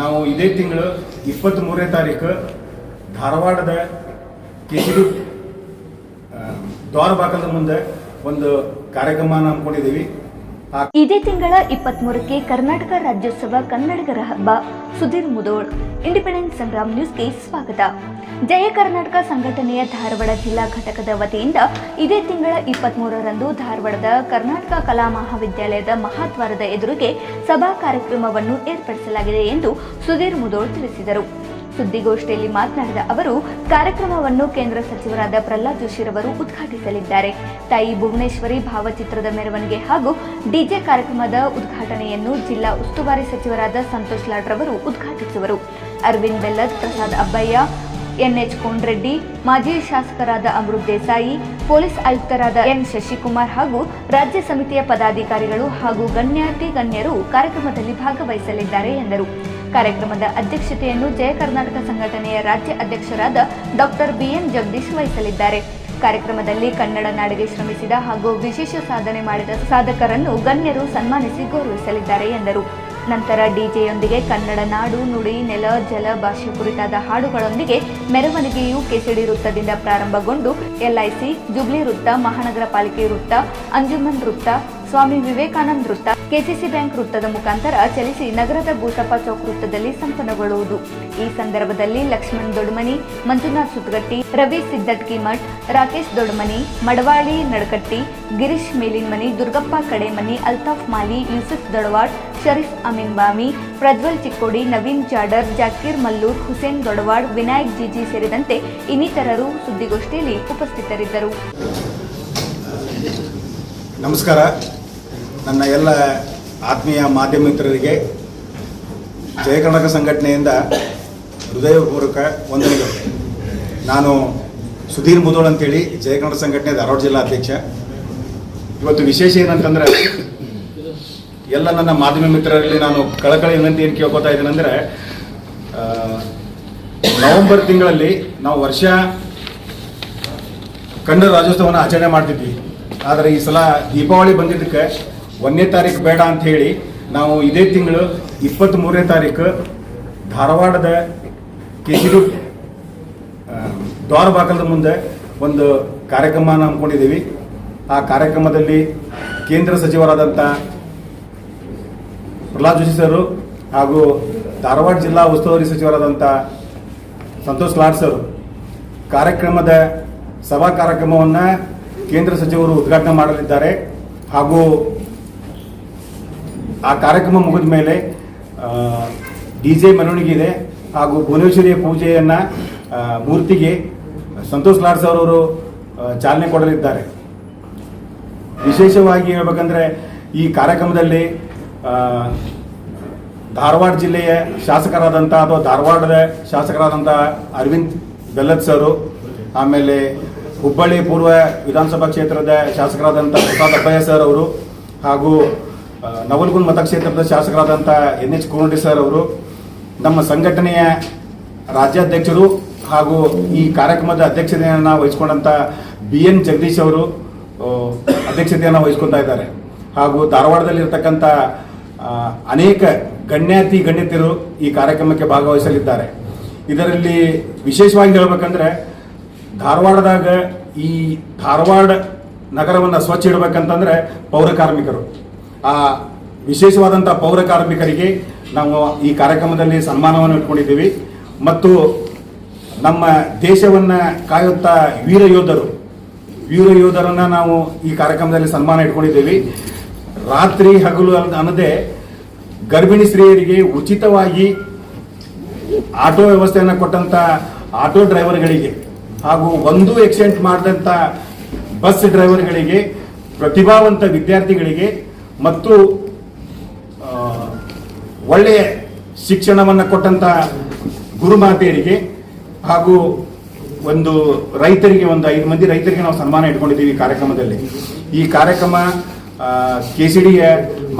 ನಾವು ಇದೇ ತಿಂಗಳು ಇಪ್ಪತ್ತ್ ಮೂರನೇ ತಾರೀಕು ಧಾರವಾಡದ ಕೆಸಿಡಿ ದ್ವಾರಬಾಕದ ಮುಂದೆ ಒಂದು ಕಾರ್ಯಕ್ರಮನ ಹಮ್ಮಿಕೊಂಡಿದ್ದೀವಿ. ಇದೇ ತಿಂಗಳ ಇಪ್ಪತ್ತ್ ಮೂರಕ್ಕೆ ಕರ್ನಾಟಕ ರಾಜ್ಯೋತ್ಸವ ಕನ್ನಡಿಗರ ಹಬ್ಬ ಸುಧೀರ್ ಮುದೋಳ್ ಇಂಡಿಪೆಂಡೆನ್ಸ್ ಸಂಗ್ರಾಮ್ ನ್ಯೂಸ್ಗೆ ಸ್ವಾಗತ. ಜಯ ಕರ್ನಾಟಕ ಸಂಘಟನೆಯ ಧಾರವಾಡ ಜಿಲ್ಲಾ ಘಟಕದ ವತಿಯಿಂದ ಇದೇ ತಿಂಗಳ ಇಪ್ಪತ್ತ್ ಮೂರರಂದು ಧಾರವಾಡದ ಕರ್ನಾಟಕ ಕಲಾ ಮಹಾವಿದ್ಯಾಲಯದ ಮಹಾದ್ವಾರದ ಎದುರಿಗೆ ಸಭಾ ಕಾರ್ಯಕ್ರಮವನ್ನು ಏರ್ಪಡಿಸಲಾಗಿದೆ ಎಂದು ಸುಧೀರ್ ಮುದೋಳ್ ತಿಳಿಸಿದರು. ಸುದ್ದಿಗೋಷ್ಠಿಯಲ್ಲಿ ಮಾತನಾಡಿದ ಅವರು, ಕಾರ್ಯಕ್ರಮವನ್ನು ಕೇಂದ್ರ ಸಚಿವರಾದ ಪ್ರಹ್ಲಾದ್ ಜೋಶಿರವರು ಉದ್ಘಾಟಿಸಲಿದ್ದಾರೆ. ತಾಯಿ ಭುವನೇಶ್ವರಿ ಭಾವಚಿತ್ರದ ಮೆರವಣಿಗೆ ಹಾಗೂ ಡಿಜೆ ಕಾರ್ಯಕ್ರಮದ ಉದ್ಘಾಟನೆಯನ್ನು ಜಿಲ್ಲಾ ಉಸ್ತುವಾರಿ ಸಚಿವರಾದ ಸಂತೋಷ್ ಲಾಡ್ ರವರು ಉದ್ಘಾಟಿಸುವರು. ಅರವಿಂದ್ ಬೆಲ್ಲದ್, ಪ್ರಸಾದ್ ಅಬ್ಬಯ್ಯ, ಎನ್ಎಚ್ ಕೋನ್ರೆಡ್ಡಿ, ಮಾಜಿ ಶಾಸಕರಾದ ಅಮೃತ್ ದೇಸಾಯಿ, ಪೊಲೀಸ್ ಆಯುಕ್ತರಾದ ಎನ್ ಶಶಿಕುಮಾರ್ ಹಾಗೂ ರಾಜ್ಯ ಸಮಿತಿಯ ಪದಾಧಿಕಾರಿಗಳು ಹಾಗೂ ಗಣ್ಯಾತಿ ಗಣ್ಯರು ಕಾರ್ಯಕ್ರಮದಲ್ಲಿ ಭಾಗವಹಿಸಲಿದ್ದಾರೆ ಎಂದರು. ಕಾರ್ಯಕ್ರಮದ ಅಧ್ಯಕ್ಷತೆಯನ್ನು ಜಯ ಕರ್ನಾಟಕ ಸಂಘಟನೆಯ ರಾಜ್ಯ ಅಧ್ಯಕ್ಷರಾದ ಡಾಕ್ಟರ್ ಬಿಎನ್ ಜಗದೀಶ್ ವಹಿಸಲಿದ್ದಾರೆ. ಕಾರ್ಯಕ್ರಮದಲ್ಲಿ ಕನ್ನಡ ನಾಡಿಗೆ ಶ್ರಮಿಸಿದ ಹಾಗೂ ವಿಶೇಷ ಸಾಧನೆ ಮಾಡಿದ ಸಾಧಕರನ್ನು ಗಣ್ಯರು ಸನ್ಮಾನಿಸಿ ಗೌರವಿಸಲಿದ್ದಾರೆ ಎಂದರು. ನಂತರ ಡಿಜೆಯೊಂದಿಗೆ ಕನ್ನಡ ನಾಡು, ನುಡಿ, ನೆಲ, ಜಲ ಭಾಷೆ ಕುರಿತಾದ ಹಾಡುಗಳೊಂದಿಗೆ ಮೆರವಣಿಗೆಯು ಕೆಸಿಡಿ ವೃತ್ತದಿಂದ ಪ್ರಾರಂಭಗೊಂಡು ಎಲ್ಐಸಿ ಜುಬ್ಲಿ ವೃತ್ತ, ಮಹಾನಗರ ಪಾಲಿಕೆ ವೃತ್ತ, ಅಂಜುಮನ್ ವೃತ್ತ ಸ್ವಾಮಿ ವಿವೇಕಾನಂದ ವೃತ್ತ ಕೆಸಿಸಿ ಬ್ಯಾಂಕ್ ವೃತ್ತದ ಮುಖಾಂತರ ಚಲಿಸಿ ನಗರದ ಭೂತಪ್ಪ ಚೌಕ್ ವೃತ್ತದಲ್ಲಿ ಸಂಪನ್ನಗೊಳ್ಳುವುದು. ಈ ಸಂದರ್ಭದಲ್ಲಿ ಲಕ್ಷ್ಮಣ್ ದೊಡ್ಮನಿ, ಮಂಜುನಾಥ್ ಸುತ್ಗಟ್ಟಿ ರವಿ ಸಿದ್ದಟ್ಕಿ ಮಠ್, ರಾಕೇಶ್ ದೊಡ್ಮನಿ, ಮಡವಾಳಿ ನಡಕಟ್ಟಿ, ಗಿರೀಶ್ ಮೇಲಿನ್ಮನಿ, ದುರ್ಗಪ್ಪ ಕಡೆಮನಿ, ಅಲ್ತಾಫ್ ಮಾಲಿ, ಯೂಸುಫ್ ದೊಡವಾಡ್, ಶರೀಫ್ ಬಾಮಿ, ಪ್ರಜ್ವಲ್ ಚಿಕ್ಕೋಡಿ, ನವೀನ್ ಜಾಡರ್, ಜಾಕೀರ್ ಮಲ್ಲೂರ್, ಹುಸೇನ್ ದೊಡವಾಡ್, ವಿನಾಯಕ್ ಜಿಜಿ ಸೇರಿದಂತೆ ಇನ್ನಿತರರು ಸುದ್ದಿಗೋಷ್ಠಿಯಲ್ಲಿ ಉಪಸ್ಥಿತರಿದ್ದರು. ನಮಸ್ಕಾರ. ನನ್ನ ಎಲ್ಲ ಆತ್ಮೀಯ ಮಾಧ್ಯಮ ಮಿತ್ರರಿಗೆ ಜಯ ಕರ್ನಾಟಕ ಸಂಘಟನೆಯಿಂದ ಹೃದಯಪೂರ್ವಕ ವಂದನೆಗಳು. ನಾನು ಸುಧೀರ್ ಮುದೋಳ್ ಅಂತೇಳಿ ಜಯ ಕರ್ನಾಟಕ ಸಂಘಟನೆ ಧಾರವಾಡ ಜಿಲ್ಲಾ ಅಧ್ಯಕ್ಷ. ಇವತ್ತು ವಿಶೇಷ ಏನಂತಂದ್ರೆ, ಎಲ್ಲ ನನ್ನ ಮಾಧ್ಯಮ ಮಿತ್ರರಲ್ಲಿ ನಾನು ಕಳಕಳಿ ವಿನಂತಿ ಏನು ಕೇಳ್ಕೊತಾ ಇದ್ದೀನಂದ್ರೆ ನವೆಂಬರ್ ತಿಂಗಳಲ್ಲಿ ನಾವು ವರ್ಷ ಕನ್ನಡ ರಾಜ್ಯೋತ್ಸವವನ್ನು ಆಚರಣೆ ಮಾಡ್ತಿದ್ವಿ. ಆದರೆ ಈ ಸಲ ದೀಪಾವಳಿ ಬಂದಿದ್ದಕ್ಕೆ ಒಂದನೇ ತಾರೀಕು ಬೇಡ ಅಂತ ಹೇಳಿ ನಾವು ಇದೇ ತಿಂಗಳು ಇಪ್ಪತ್ತ್ ಮೂರನೇ ತಾರೀಕು ಧಾರವಾಡದ ಕೆಸಿರು ದ್ವಾರಬಾಕಲದ ಮುಂದೆ ಒಂದು ಕಾರ್ಯಕ್ರಮ ಹಮ್ಮಿಕೊಂಡಿದ್ದೀವಿ. ಆ ಕಾರ್ಯಕ್ರಮದಲ್ಲಿ ಕೇಂದ್ರ ಸಚಿವರಾದಂಥ ಪ್ರಹ್ಲಾದ್ ಜೋಶಿ ಸರು ಹಾಗೂ ಧಾರವಾಡ ಜಿಲ್ಲಾ ಉಸ್ತುವಾರಿ ಸಚಿವರಾದಂಥ ಸಂತೋಷ್ ಲಾಡ್ ಸರ್ ಕಾರ್ಯಕ್ರಮದ ಸಭಾ ಕಾರ್ಯಕ್ರಮವನ್ನು ಕೇಂದ್ರ ಸಚಿವರು ಉದ್ಘಾಟನೆ ಮಾಡಲಿದ್ದಾರೆ. ಹಾಗೂ ಆ ಕಾರ್ಯಕ್ರಮ ಮುಗಿದ ಮೇಲೆ ಡಿ ಜೆ ಮೆರವಣಿಗೆ ಇದೆ ಹಾಗೂ ಭುವನೇಶ್ವರಿಯ ಪೂಜೆಯನ್ನು ಮೂರ್ತಿಗೆ ಸಂತೋಷ್ ಲಾಡ್ ಸರ್ ಅವರು ಚಾಲನೆ ಕೊಡಲಿದ್ದಾರೆ. ವಿಶೇಷವಾಗಿ ಹೇಳ್ಬೇಕಂದ್ರೆ ಈ ಕಾರ್ಯಕ್ರಮದಲ್ಲಿ ಧಾರವಾಡ ಜಿಲ್ಲೆಯ ಶಾಸಕರಾದಂಥ ಅಥವಾ ಧಾರವಾಡದ ಶಾಸಕರಾದಂಥ ಅರವಿಂದ್ ಬೆಲ್ಲದ್ ಸರು, ಆಮೇಲೆ ಹುಬ್ಬಳ್ಳಿ ಪೂರ್ವ ವಿಧಾನಸಭಾ ಕ್ಷೇತ್ರದ ಶಾಸಕರಾದಂಥ ಪ್ರಸಾದ್ ಅಬ್ಬಯ್ಯ ಸರ್ ಅವರು ಹಾಗೂ ನವಲಗುಂದ್ ಮತಕ್ಷೇತ್ರದ ಶಾಸಕರಾದಂಥ ಎನ್ ಎಚ್ ಕೋನಡಿ ಸರ್ ಅವರು ನಮ್ಮ ಸಂಘಟನೆಯ ರಾಜ್ಯಾಧ್ಯಕ್ಷರು ಹಾಗೂ ಈ ಕಾರ್ಯಕ್ರಮದ ಅಧ್ಯಕ್ಷತೆಯನ್ನು ವಹಿಸಿಕೊಂಡಂಥ ಬಿ ಎನ್ ಜಗದೀಶ್ ಅವರು ಅಧ್ಯಕ್ಷತೆಯನ್ನು ವಹಿಸ್ಕೊತಾ ಇದ್ದಾರೆ. ಹಾಗೂ ಧಾರವಾಡದಲ್ಲಿರ್ತಕ್ಕಂಥ ಅನೇಕ ಗಣ್ಯಾತಿ ಗಣ್ಯತಿಯರು ಈ ಕಾರ್ಯಕ್ರಮಕ್ಕೆ ಭಾಗವಹಿಸಲಿದ್ದಾರೆ. ಇದರಲ್ಲಿ ವಿಶೇಷವಾಗಿ ಹೇಳಬೇಕಂದ್ರೆ ಧಾರವಾಡದಾಗ ಈ ಧಾರವಾಡ ನಗರವನ್ನು ಸ್ವಚ್ಛ ಇಡಬೇಕಂತಂದ್ರೆ ಪೌರ ಕಾರ್ಮಿಕರು. ಆ ವಿಶೇಷವಾದಂಥ ಪೌರ ಕಾರ್ಮಿಕರಿಗೆ ನಾವು ಈ ಕಾರ್ಯಕ್ರಮದಲ್ಲಿ ಸನ್ಮಾನವನ್ನು ಇಟ್ಕೊಂಡಿದ್ದೀವಿ. ಮತ್ತು ನಮ್ಮ ದೇಶವನ್ನು ಕಾಯುತ್ತಾ ವೀರ ಯೋಧರು, ವೀರ ಯೋಧರನ್ನು ನಾವು ಈ ಕಾರ್ಯಕ್ರಮದಲ್ಲಿ ಸನ್ಮಾನ ಇಟ್ಕೊಂಡಿದ್ದೀವಿ. ರಾತ್ರಿ ಹಗಲು ಅನ್ನದೆ ಗರ್ಭಿಣಿ ಸ್ತ್ರೀಯರಿಗೆ ಉಚಿತವಾಗಿ ಆಟೋ ವ್ಯವಸ್ಥೆಯನ್ನು ಕೊಟ್ಟಂತ ಆಟೋ ಡ್ರೈವರ್ಗಳಿಗೆ ಹಾಗೂ ಒಂದು ಎಕ್ಸಿಡೆಂಟ್ ಮಾಡಿದಂಥ ಬಸ್ ಡ್ರೈವರ್ಗಳಿಗೆ, ಪ್ರತಿಭಾವಂತ ವಿದ್ಯಾರ್ಥಿಗಳಿಗೆ ಮತ್ತು ಒಳ್ಳೆಯ ಶಿಕ್ಷಣವನ್ನು ಕೊಟ್ಟಂತ ಗುರುಮಾತೆಯರಿಗೆ ಹಾಗೂ ಒಂದು ರೈತರಿಗೆ ಒಂದು ಐದು ಮಂದಿ ರೈತರಿಗೆ ನಾವು ಸನ್ಮಾನ ಇಟ್ಕೊಂಡಿದ್ದೀವಿ ಕಾರ್ಯಕ್ರಮದಲ್ಲಿ. ಈ ಕಾರ್ಯಕ್ರಮ ಕೆ ಸಿ ಡಿಯ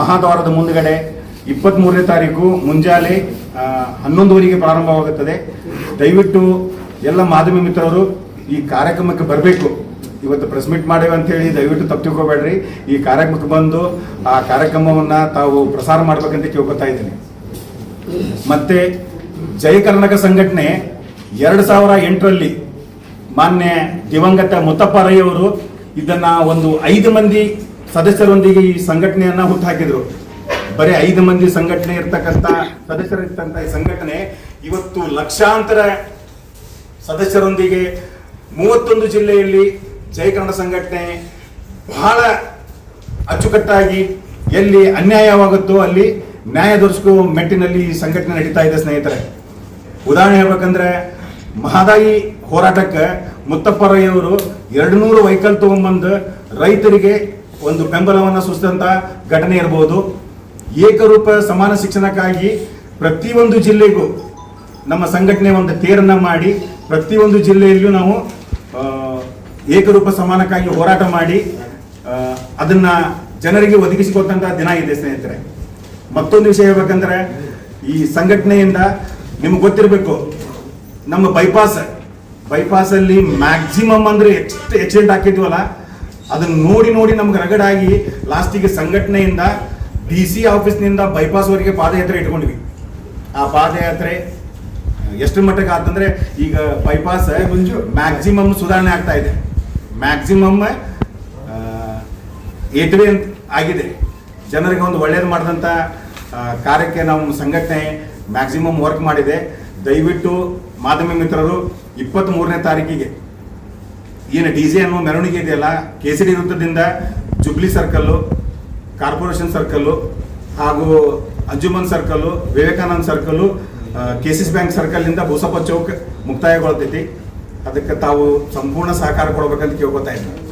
ಮಹಾದ್ವಾರದ ಮುಂದುಗಡೆ ಇಪ್ಪತ್ತ್ಮೂರನೇ ತಾರೀಕು ಮುಂಜಾನೆ ಹನ್ನೊಂದುವರೆಗೆ ಪ್ರಾರಂಭವಾಗುತ್ತದೆ. ದಯವಿಟ್ಟು ಎಲ್ಲ ಮಾಧ್ಯಮ ಮಿತ್ರರು ಈ ಕಾರ್ಯಕ್ರಮಕ್ಕೆ ಬರಬೇಕು. ಇವತ್ತು ಪ್ರೆಸ್ ಮೀಟ್ ಮಾಡೇವೆ ಅಂತ ಹೇಳಿ ದಯವಿಟ್ಟು ತಪ್ಪು ಈ ಕಾರ್ಯಕ್ರಮಕ್ಕೆ ಬಂದು ಆ ಕಾರ್ಯಕ್ರಮವನ್ನ ತಾವು ಪ್ರಸಾರ ಮಾಡ್ಬೇಕಂತ ಕೇಳ್ಕೊತಾ ಇದ್ದೀನಿ. ಮತ್ತೆ ಜಯ ಕರ್ನಾಟಕ ಸಂಘಟನೆ ಎರಡು ಸಾವಿರ ಎಂಟರಲ್ಲಿ ಮಾನ್ಯ ದಿವಂಗತ ಮುತ್ತಪ್ಪ ರೈ ಅವರು ಇದನ್ನ ಒಂದು ಐದು ಮಂದಿ ಸದಸ್ಯರೊಂದಿಗೆ ಈ ಸಂಘಟನೆಯನ್ನ ಹುಟ್ಟುಹಾಕಿದ್ರು ಬರೀ ಐದು ಮಂದಿ ಸಂಘಟನೆ ಇರ್ತಕ್ಕಂಥ ಸದಸ್ಯರಿರ್ತಂತ ಈ ಸಂಘಟನೆ ಇವತ್ತು ಲಕ್ಷಾಂತರ ಸದಸ್ಯರೊಂದಿಗೆ ಮೂವತ್ತೊಂದು ಜಿಲ್ಲೆಯಲ್ಲಿ ಜಯ ಕನ್ನಡ ಸಂಘಟನೆ ಬಹಳ ಅಚ್ಚುಕಟ್ಟಾಗಿ ಎಲ್ಲಿ ಅನ್ಯಾಯವಾಗುತ್ತೋ ಅಲ್ಲಿ ನ್ಯಾಯ ದೊರಸ್ಕೋ ಮೆಟ್ಟಿನಲ್ಲಿ ಈ ಸಂಘಟನೆ ನಡೀತಾ ಇದೆ ಸ್ನೇಹಿತರೆ. ಉದಾಹರಣೆ ಹೇಳ್ಬೇಕಂದ್ರೆ ಮಹದಾಯಿ ಹೋರಾಟಕ್ಕೆ ಮುತ್ತಪ್ಪ ರೈ ಅವರು ಎರಡು ನೂರು ವೆಹಿಕಲ್ ತಗೊಂಡ್ಬಂದು ರೈತರಿಗೆ ಒಂದು ಬೆಂಬಲವನ್ನು ಸೂಚಿಸಿದಂಥ ಘಟನೆ ಇರಬಹುದು ಏಕರೂಪ ಸಮಾನ ಶಿಕ್ಷಣಕ್ಕಾಗಿ ಪ್ರತಿಯೊಂದು ಜಿಲ್ಲೆಗೂ ನಮ್ಮ ಸಂಘಟನೆ ಒಂದು ತೇರನ್ನು ಮಾಡಿ ಪ್ರತಿಯೊಂದು ಜಿಲ್ಲೆಯಲ್ಲೂ ನಾವು ಏಕರೂಪ ಸಮಾನಕ್ಕಾಗಿ ಹೋರಾಟ ಮಾಡಿ ಅದನ್ನ ಜನರಿಗೆ ಒದಗಿಸಿಕೊಟ್ಟಂತಹ ದಿನ ಇದೆ ಸ್ನೇಹಿತರೆ. ಮತ್ತೊಂದು ವಿಷಯ ಹೇಳ್ಬೇಕಂದ್ರೆ ಈ ಸಂಘಟನೆಯಿಂದ ನಿಮ್ಗೆ ಗೊತ್ತಿರಬೇಕು ನಮ್ಮ ಬೈಪಾಸ್ ಬೈಪಾಸ್ ಅಲ್ಲಿ ಮ್ಯಾಕ್ಸಿಮಮ್ ಅಂದ್ರೆ ಎಷ್ಟು ಎಕ್ಸಿಡೆಂಟ್ ಹಾಕಿದ್ವಲ್ಲ ಅದನ್ನ ನೋಡಿ ನೋಡಿ ನಮ್ಗೆ ರಗಡಾಗಿ ಲಾಸ್ಟಿಗೆ ಸಂಘಟನೆಯಿಂದ ಡಿ ಸಿ ಆಫೀಸ್ನಿಂದ ಬೈಪಾಸ್ ವರೆಗೆ ಪಾದಯಾತ್ರೆ ಇಟ್ಕೊಂಡ್ವಿ ಆ ಪಾದಯಾತ್ರೆ ಎಷ್ಟು ಮಟ್ಟಕ್ಕೆ ಆತಂದ್ರೆ ಈಗ ಬೈಪಾಸ್ ಮ್ಯಾಕ್ಸಿಮಮ್ ಸುಧಾರಣೆ ಆಗ್ತಾ ಇದೆ. ಮ್ಯಾಕ್ಸಿಮಮ್ ಏಟ್ವೆ ಅಂತ ಆಗಿದೆ. ಜನರಿಗೆ ಒಂದು ಒಳ್ಳೇದು ಮಾಡಿದಂಥ ಕಾರ್ಯಕ್ಕೆ ನಮ್ಮ ಸಂಘಟನೆ ಮ್ಯಾಕ್ಸಿಮಮ್ ವರ್ಕ್ ಮಾಡಿದೆ. ದಯವಿಟ್ಟು ಮಾಧ್ಯಮ ಮಿತ್ರರು ಇಪ್ಪತ್ತ್ ಮೂರನೇ ತಾರೀಕಿಗೆ, ಏನು ಡಿ ಜೆ ಅನ್ನೋ ಮೆರವಣಿಗೆ ಇದೆಯಲ್ಲ, ಕೇಸರಿ ವೃತ್ತದಿಂದ ಜುಬ್ಲಿ ಸರ್ಕಲ್ಲು ಕಾರ್ಪೊರೇಷನ್ ಸರ್ಕಲ್ಲು ಹಾಗೂ Anjuman circle Vivekananda circle K C bank ಸರ್ಕಲ್ನಿಂದ Boosappa Chowk ಮುಕ್ತಾಯಗೊಳ್ತೈತಿ. ಅದಕ್ಕೆ ತಾವು ಸಂಪೂರ್ಣ ಸಹಕಾರ ಕೊಡ್ಬೇಕಂತ ಕೇಳ್ಕೊತಾ ಇದ್ದೀನಿ